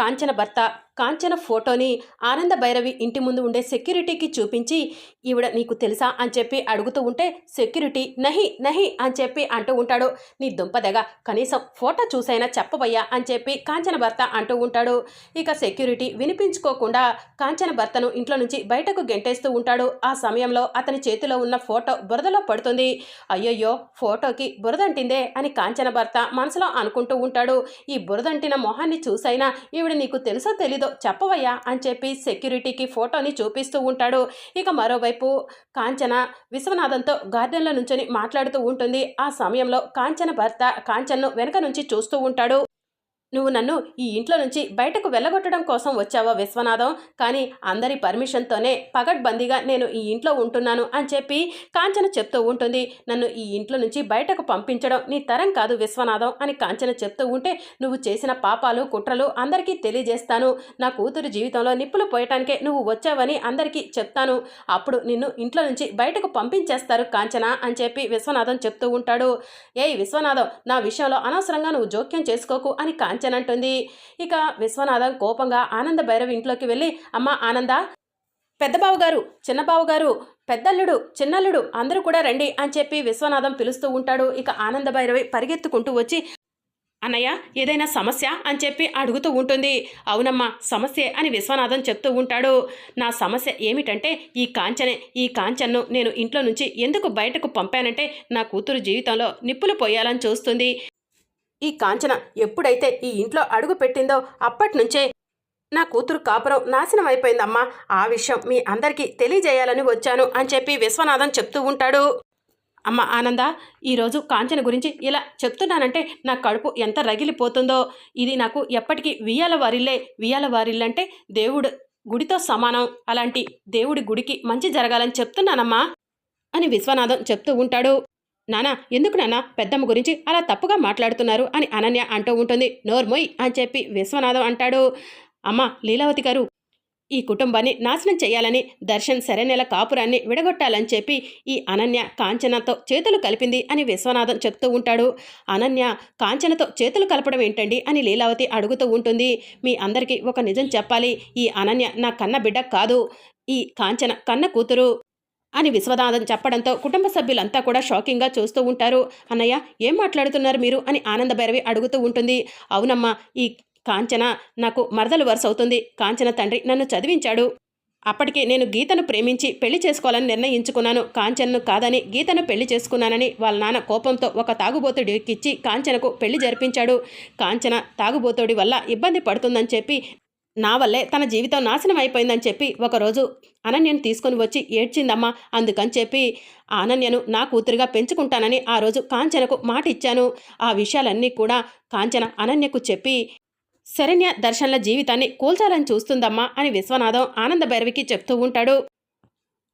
కాంచన భర్త కాంచన ఫోటోని ఆనంద భైరవి ఇంటి ముందు ఉండే సెక్యూరిటీకి చూపించి ఈవిడ నీకు తెలుసా? అని చెప్పి అడుగుతూ ఉంటే సెక్యూరిటీ నహి నహి అని చెప్పి అంటూ ఉంటాడు. నీ దుంపదగా కనీసం ఫోటో చూసైనా చెప్పబయ్యా అని చెప్పి కాంచన భర్త అంటూ ఉంటాడు. ఇక సెక్యూరిటీ వినిపించుకోకుండా కాంచన భర్తను ఇంట్లో నుంచి బయటకు గెంటేస్తూ ఉంటాడు. ఆ సమయంలో అతని చేతిలో ఉన్న ఫోటో బురదలో పడుతుంది. అయ్యయ్యో ఫోటోకి బురదంటిందే అని కాంచన భర్త మనసులో అనుకుంటూ ఉంటాడు. ఈ బురదంటిన మొహాన్ని చూసైనా ఈవిడ నీకు తెలుసో తెలీదో చెప్పవయ్యా అని చెప్పి సెక్యూరిటీకి ఫోటోని చూపిస్తూ ఉంటాడు. ఇక మరోవైపు కాంచన విశ్వనాథంతో గార్డెన్లో నుంచొని మాట్లాడుతూ ఉంటుంది. ఆ సమయంలో కాంచన భర్త కాంచన్ను వెనక నుంచి చూస్తూ ఉంటాడు. నువ్వు నన్ను ఈ ఇంట్లో నుంచి బయటకు వెళ్ళగొట్టడం కోసం వచ్చావా విశ్వనాథం? కానీ అందరి పర్మిషన్తోనే పగడ్బందీగా నేను ఈ ఇంట్లో ఉంటున్నాను అని చెప్పి కాంచన చెప్తూ ఉంటుంది. నన్ను ఈ ఇంట్లో నుంచి బయటకు పంపించడం నీ తరం కాదు విశ్వనాథం అని కాంచన చెప్తూ ఉంటే నువ్వు చేసిన పాపాలు కుట్రలు అందరికీ తెలియజేస్తాను. నా కూతురు జీవితంలో నిప్పులు పోయటానికే నువ్వు వచ్చావని అందరికీ చెప్తాను. అప్పుడు నిన్ను ఇంట్లో నుంచి బయటకు పంపించేస్తారు కాంచన అని చెప్పి విశ్వనాథం చెప్తూ ఉంటాడు. ఏయ్ విశ్వనాథం నా విషయంలో అనవసరంగా నువ్వు జోక్యం చేసుకోకు అని కాంచన అంటుంది. ఇక విశ్వనాథం కోపంగా ఆనంద భైరవి ఇంట్లోకి వెళ్ళి అమ్మ ఆనంద పెద్దబావు గారు చిన్నబావు గారు పెద్దల్లుడు చిన్నల్లుడు అందరూ కూడా రండి అని చెప్పి విశ్వనాథం పిలుస్తూ ఉంటాడు. ఇక ఆనంద భైరవి పరిగెత్తుకుంటూ వచ్చి అన్నయ్య ఏదైనా సమస్య అని చెప్పి అడుగుతూ ఉంటుంది. అవునమ్మా సమస్యే అని విశ్వనాథం చెప్తూ ఉంటాడు. నా సమస్య ఏమిటంటే ఈ కాంచనే ఈ కాంచన్ను నేను ఇంట్లో నుంచి ఎందుకు బయటకు పంపానంటే నా కూతురు జీవితంలో నిప్పులు పోయాలని చూస్తుంది. ఈ కాంచన ఎప్పుడైతే ఈ ఇంట్లో అడుగు పెట్టిందో అప్పటి నుంచే నా కూతురు కాపురం నాశనం అయిపోయిందమ్మా. ఆ విషయం మీ అందరికీ తెలియజేయాలని వచ్చాను అని చెప్పి విశ్వనాథం చెప్తూ ఉంటాడు. అమ్మ ఆనంద ఈరోజు కాంచన గురించి ఇలా చెప్తున్నానంటే నా కడుపు ఎంత రగిలిపోతుందో. ఇది నాకు ఎప్పటికీ వియ్యాల వారిల్లే. వియ్యాల వారిల్లంటే దేవుడు గుడితో సమానం. అలాంటి దేవుడి గుడికి మంచి జరగాలని చెప్తున్నానమ్మా అని విశ్వనాథం చెప్తూ ఉంటాడు. నానా ఎందుకు నాన్న పెద్దమ్మ గురించి అలా తప్పుగా మాట్లాడుతున్నారు అని అనన్య అంటూ ఉంటుంది. నోర్మొయ్ అని చెప్పి విశ్వనాథం అంటాడు. అమ్మ లీలావతి గారు ఈ కుటుంబాన్ని నాశనం చేయాలని దర్శన్ సరైనల కాపురాన్ని విడగొట్టాలని చెప్పి ఈ అనన్య కాంచనతో చేతులు కలిపింది అని విశ్వనాథం చెప్తూ ఉంటాడు. అనన్య కాంచనతో చేతులు కలపడం ఏంటండి అని లీలావతి అడుగుతూ ఉంటుంది. మీ అందరికీ ఒక నిజం చెప్పాలి. ఈ అనన్య నా కన్న బిడ్డ కాదు. ఈ కాంచన కన్న కూతురు. అని విశ్వనాథన్ చెప్పడంతో కుటుంబ సభ్యులంతా కూడా షాకింగ్గా చూస్తూ ఉంటారు. అన్నయ్య ఏం మాట్లాడుతున్నారు మీరు? అని ఆనంద భైరవి అడుగుతూ ఉంటుంది. అవునమ్మా ఈ కాంచన నాకు మరదలు వరుస అవుతుంది. కాంచన తండ్రి నన్ను చదివించాడు. అప్పటికే నేను గీతను ప్రేమించి పెళ్ళి చేసుకోవాలని నిర్ణయించుకున్నాను. కాంచన్ను కాదని గీతను పెళ్ళి చేసుకున్నానని వాళ్ళ నాన్న కోపంతో ఒక తాగుబోతుడికిచ్చి కాంచనకు పెళ్ళి జరిపించాడు. కాంచన తాగుబోతుడి వల్ల ఇబ్బంది పడుతుందని చెప్పి నా వల్లే తన జీవితం నాశనం అయిపోయిందని చెప్పి ఒకరోజు అనన్యను తీసుకొని వచ్చి ఏడ్చిందమ్మా. అందుకని చెప్పి ఆ అనన్యను నా కూతురుగా పెంచుకుంటానని ఆ రోజు కాంచనకు మాట ఇచ్చాను. ఆ విషయాలన్నీ కూడా కాంచన అనన్యకు చెప్పి శరణ్య దర్శన్ల జీవితాన్ని కూల్చాలని చూస్తుందమ్మా అని విశ్వనాథం ఆనంద భైరవికి చెప్తూ ఉంటాడు.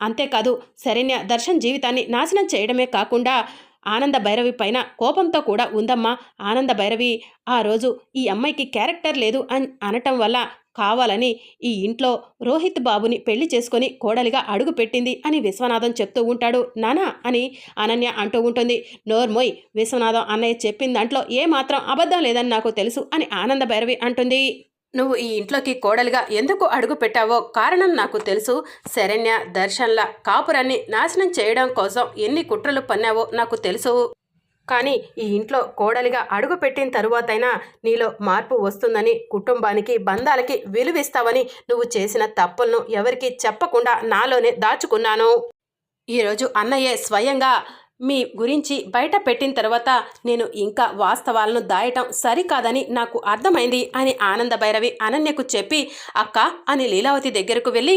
అంతేకాదు శరణ్య దర్శన్ జీవితాన్ని నాశనం చేయడమే కాకుండా ఆనంద భైరవి పైన కోపంతో కూడా ఉందమ్మా. ఆనంద భైరవి ఆ రోజు ఈ అమ్మాయికి క్యారెక్టర్ లేదు అని అనటం వల్ల కావాలని ఈ ఇంట్లో రోహిత్ బాబుని పెళ్ళి చేసుకొని కోడలిగా అడుగు పెట్టింది అని విశ్వనాథం చెప్తూ ఉంటాడు. నానా అని అనన్య అంటూ ఉంటుంది. నోర్మోయ్ విశ్వనాథం అన్నయ్య చెప్పిన దాంట్లో ఏమాత్రం అబద్ధం లేదని నాకు తెలుసు అని ఆనంద భైరవి అంటుంది. నువ్వు ఈ ఇంట్లోకి కోడలిగా ఎందుకు అడుగు పెట్టావో కారణం నాకు తెలుసు. శరణ్య దర్శన్ల కాపురాన్ని నాశనం చేయడం కోసం ఎన్ని కుట్రలు పన్నావో నాకు తెలుసు. కానీ ఈ ఇంట్లో కోడలిగా అడుగు పెట్టిన తరువాతైనా నీలో మార్పు వస్తుందని కుటుంబానికి బంధాలకి విలువిస్తావని నువ్వు చేసిన తప్పులను ఎవరికీ చెప్పకుండా నాలోనే దాచుకున్నాను. ఈరోజు అన్నయ్య స్వయంగా మీ గురించి బయట పెట్టిన తర్వాత నేను ఇంకా వాస్తవాలను దాయటం సరికాదని నాకు అర్థమైంది అని ఆనంద భైరవి అనన్యకు చెప్పి అక్క అని లీలావతి దగ్గరకు వెళ్ళి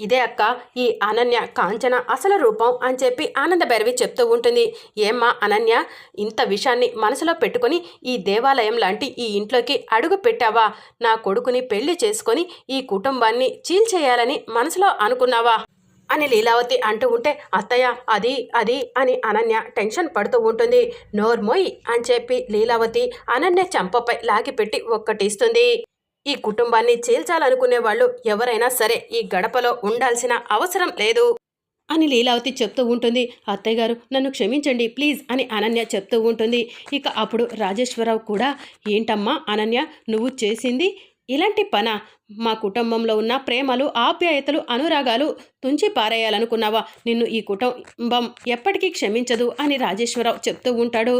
ఇదే అక్క ఈ అనన్య కాంచన అసలు రూపం అని చెప్పి ఆనంద భైరవి చెప్తూ ఉంటుంది. ఏమ్మా అనన్య ఇంత విషయాన్ని మనసులో పెట్టుకొని ఈ దేవాలయం లాంటి ఈ ఇంట్లోకి అడుగు పెట్టావా? నా కొడుకుని పెళ్ళి చేసుకొని ఈ కుటుంబాన్ని చీల్చేయాలని మనసులో అనుకున్నావా? అని లీలావతి అంటూ ఉంటే అత్తయ్య అది అది అని అనన్య టెన్షన్ పడుతూ ఉంటుంది. నోర్మోయ్ అని చెప్పి లీలావతి అనన్య చంపపై లాగిపెట్టి ఒక్కటిస్తుంది ఈ కుటుంబాన్ని చీల్చాలనుకునే వాళ్ళు ఎవరైనా సరే ఈ గడపలో ఉండాల్సిన అవసరం లేదు. అని లీలావతి చెప్తూ ఉంటుంది. అత్తయ్య గారు నన్ను క్షమించండి ప్లీజ్ అని అనన్య చెప్తూ ఉంటుంది. ఇక అప్పుడు రాజేశ్వరరావు కూడా ఏంటమ్మా అనన్య నువ్వు చేసింది ఇలాంటి పన? మా కుటుంబంలో ఉన్న ప్రేమలు ఆప్యాయతలు అనురాగాలు తుంచి పారేయాలనుకున్నావా? నిన్ను ఈ కుటుంబం ఎప్పటికీ క్షమించదు అని రాజేశ్వరరావు చెప్తూ ఉంటాడు.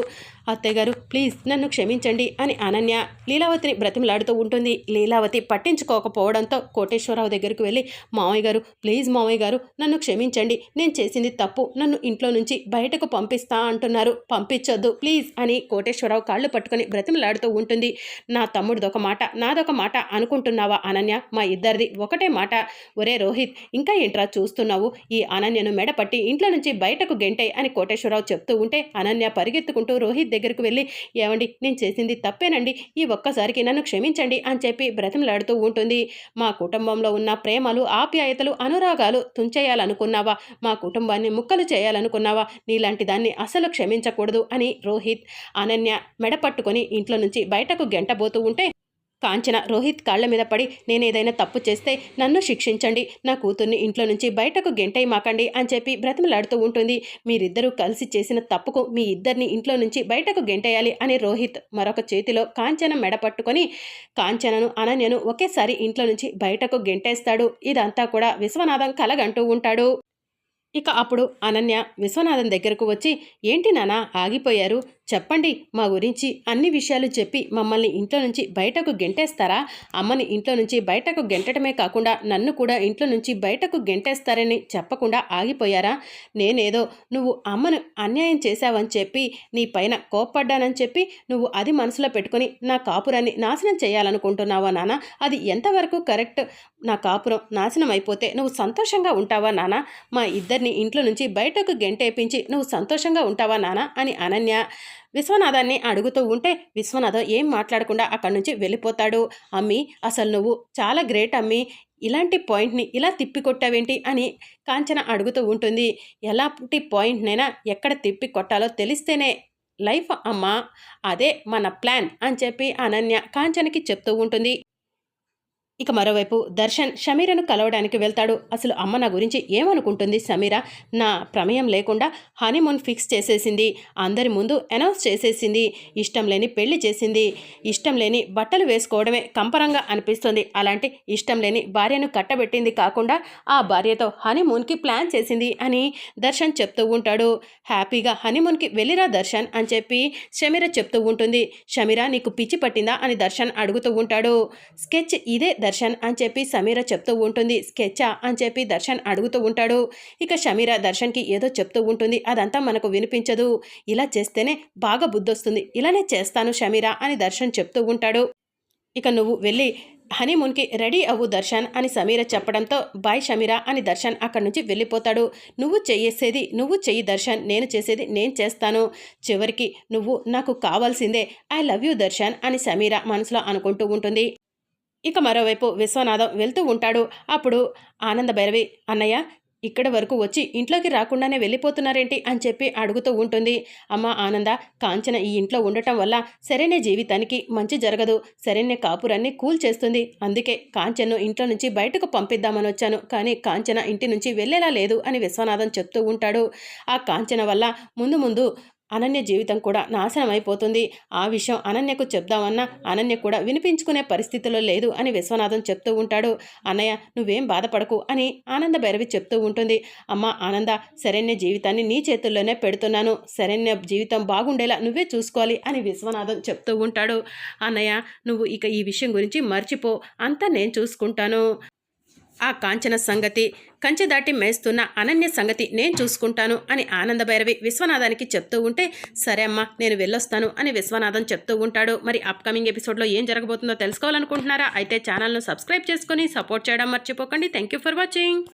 అత్తయ్యగారు ప్లీజ్ నన్ను క్షమించండి అని అనన్య లీలావతిని బ్రతిమలాడుతూ ఉంటుంది. లీలావతి పట్టించుకోకపోవడంతో కోటేశ్వరరావు దగ్గరికి వెళ్ళి మావయ్య గారు ప్లీజ్ మావయ్య గారు నన్ను క్షమించండి. నేను చేసింది తప్పు. నన్ను ఇంట్లో నుంచి బయటకు పంపిస్తా అంటున్నారు. పంపించొద్దు ప్లీజ్ అని కోటేశ్వరరావు కాళ్ళు పట్టుకొని బ్రతిమలాడుతూ ఉంటుంది. నా తమ్ముడిదొక మాట నాదొక మాట అనుకుంటున్నావా? అనన్య మా ఇద్దరిది ఒకటే మాట. ఒరే రోహిత్ ఇంకా ఏంట్రా చూస్తున్నావు? ఈ అనన్యను మెడపట్టి ఇంట్లో నుంచి బయటకు గెంటే అని కోటేశ్వరరావు చెప్తూ ఉంటే అనన్య పరిగెత్తుకుంటూ రోహిత్ దగ్గరకు వెళ్ళి ఏమండి నేను చేసింది తప్పేనండి. ఈ ఒక్కసారికి నన్ను క్షమించండి అని చెప్పి బ్రతిమలాడుతూ ఉంటుంది. మా కుటుంబంలో ఉన్న ప్రేమలు ఆప్యాయతలు అనురాగాలు తుంచేయాలనుకున్నావా? మా కుటుంబాన్ని ముక్కలు చేయాలనుకున్నావా? నీలాంటి దాన్ని అసలు క్షమించకూడదు అని రోహిత్ అనన్య మెడపట్టుకొని ఇంట్లో నుంచి బయటకు గెంటబోతూ ఉంటే కాంచన రోహిత్ కాళ్ళ మీద పడి నేనేదైనా తప్పు చేస్తే నన్ను శిక్షించండి. నా కూతుర్ని ఇంట్లో నుంచి బయటకు గెంటై మాకండి అని చెప్పి బ్రతిమలాడుతూ ఉంటుంది. మీరిద్దరూ కలిసి చేసిన తప్పుకు మీ ఇద్దరిని ఇంట్లో నుంచి బయటకు గెంటేయాలి అని రోహిత్ మరొక చేతిలో కాంచన మెడ పట్టుకొని కాంచనను అనన్యను ఒకేసారి ఇంట్లో నుంచి బయటకు గెంటేస్తాడు. ఇదంతా కూడా విశ్వనాథం కలగంటూ ఉంటాడు ఇక అప్పుడు అనన్య విశ్వనాథన్ దగ్గరకు వచ్చి ఏంటి నానా ఆగిపోయారు? చెప్పండి మా గురించి అన్ని విషయాలు చెప్పి మమ్మల్ని ఇంట్లో నుంచి బయటకు గెంటేస్తారా? అమ్మని ఇంట్లో నుంచి బయటకు గెంటటమే కాకుండా నన్ను కూడా ఇంట్లో నుంచి బయటకు గెంటేస్తారని చెప్పకుండా ఆగిపోయారా? నేనేదో నువ్వు అమ్మను అన్యాయం చేశావని చెప్పి నీ పైన కోప్పడ్డానని చెప్పి నువ్వు అది మనసులో పెట్టుకొని నా కాపురాన్ని నాశనం చేయాలనుకుంటున్నావా నాన్న అది ఎంతవరకు కరెక్ట్? నా కాపురం నాశనం అయిపోతే నువ్వు సంతోషంగా ఉంటావా నాన్న మా ఇద్దరిని ఇంట్లో నుంచి బయటకు గెంటేపించి నువ్వు సంతోషంగా ఉంటావా నాన్న అని అనన్య విశ్వనాథాన్ని అడుగుతూ ఉంటే విశ్వనాథం ఏం మాట్లాడకుండా అక్కడి నుంచి వెళ్ళిపోతాడు. అమ్మి అసలు నువ్వు చాలా గ్రేట్ అమ్మి. ఇలాంటి పాయింట్ని ఇలా తిప్పికొట్టావేంటి? అని కాంచన అడుగుతూ ఉంటుంది. ఎలాంటి పాయింట్నైనా ఎక్కడ తిప్పి కొట్టాలో తెలిస్తేనే లైఫ్ అమ్మా. అదే మన ప్లాన్ అని చెప్పి అనన్య కాంచనకి చెప్తూ ఉంటుంది. ఇక మరోవైపు దర్శన్ షమీరను కలవడానికి వెళ్తాడు. అసలు అమ్మ నా గురించి ఏమనుకుంటుంది సమీర? నా ప్రమేయం లేకుండా హనీమూన్ ఫిక్స్ చేసేసింది. అందరి ముందు అనౌన్స్ చేసేసింది. ఇష్టం లేని పెళ్ళి చేసింది. ఇష్టం లేని బట్టలు వేసుకోవడమే కంపరంగా అనిపిస్తుంది. అలాంటి ఇష్టం లేని భార్యను కట్టబెట్టింది కాకుండా ఆ భార్యతో హనీమూన్కి ప్లాన్ చేసింది అని దర్శన్ చెప్తూ ఉంటాడు. హ్యాపీగా హనీమూన్కి వెళ్ళిరా దర్శన్ అని చెప్పి షమీర చెప్తూ ఉంటుంది. షమీర నీకు పిచ్చి పట్టిందా అని దర్శన్ అడుగుతూ ఉంటాడు. స్కెచ్ ఇదే దర్శన్ అని చెప్పి సమీర చెప్తూ ఉంటుంది. స్కెచ్చా అని చెప్పి దర్శన్ అడుగుతూ ఉంటాడు. ఇక సమీర దర్శన్కి ఏదో చెప్తూ ఉంటుంది. అదంతా మనకు వినిపించదు. ఇలా చేస్తేనే బాగా బుద్ధొస్తుంది. ఇలానే చేస్తాను షమీర అని దర్శన్ చెప్తూ ఉంటాడు. ఇక నువ్వు వెళ్ళి హనీమూన్కి రెడీ అవ్వు దర్శన్ అని సమీర చెప్పడంతో బాయ్ షమీర అని దర్శన్ అక్కడి నుంచి వెళ్ళిపోతాడు. నువ్వు చేసేది నువ్వు చెయ్యి దర్శన్. నేను చేసేది నేను చేస్తాను. చివరికి నువ్వు నాకు కావాల్సిందే. ఐ లవ్ యూ దర్శన్ అని సమీర మనసులో అనుకుంటూ ఉంటుంది. ఇక మరోవైపు విశ్వనాథం వెళ్తూ ఉంటాడు. అప్పుడు ఆనంద భైరవి అన్నయ్య ఇక్కడ వరకు వచ్చి ఇంట్లోకి రాకుండానే వెళ్ళిపోతున్నారేంటి? అని చెప్పి అడుగుతూ ఉంటుంది. అమ్మ ఆనంద కాంచన ఈ ఇంట్లో ఉండటం వల్ల సరైన జీవితానికి మంచి జరగదు. సరైన కాపురాన్ని కూల్ చేస్తుంది. అందుకే కాంచన్ను ఇంట్లో నుంచి బయటకు పంపిద్దామని వచ్చాను. కానీ కాంచన ఇంటి నుంచి వెళ్ళేలా లేదు అని విశ్వనాథం చెప్తూ ఉంటాడు. ఆ కాంచన వల్ల ముందు ముందు అనన్య జీవితం కూడా నాశనం అయిపోతుంది. ఆ విషయం అనన్యకు చెప్దామన్నా అనన్య కూడా వినిపించుకునే పరిస్థితిలో లేదు అని విశ్వనాథం చెప్తూ ఉంటాడు. అన్నయ్య నువ్వేం బాధపడకు అని ఆనంద భైరవి చెప్తూ ఉంటుంది. అమ్మ ఆనంద శరణ్య జీవితాన్ని నీ చేతుల్లోనే పెడుతున్నాను. శరణ్య జీవితం బాగుండేలా నువ్వే చూసుకోవాలి అని విశ్వనాథం చెప్తూ ఉంటాడు. అన్నయ్య నువ్వు ఇక ఈ విషయం గురించి మర్చిపో. అంతా నేను చూసుకుంటాను. ఆ కాంచన సంగతి కంచె దాటి మేస్తున్న అనన్య సంగతి నేను చూసుకుంటాను అని ఆనందభైరవి విశ్వనాథానికి చెప్తూ ఉంటే సరే అమ్మా నేను వెళ్ళొస్తాను అని విశ్వనాథం చెప్తూ ఉంటాడు. మరి అప్కమింగ్ ఎపిసోడ్లో ఏం జరగబోతుందో తెలుసుకోవాలనుకుంటున్నారా? అయితే ఛానల్ను సబ్స్క్రైబ్ చేసుకొని సపోర్ట్ చేయడం మర్చిపోకండి. Thank you for watching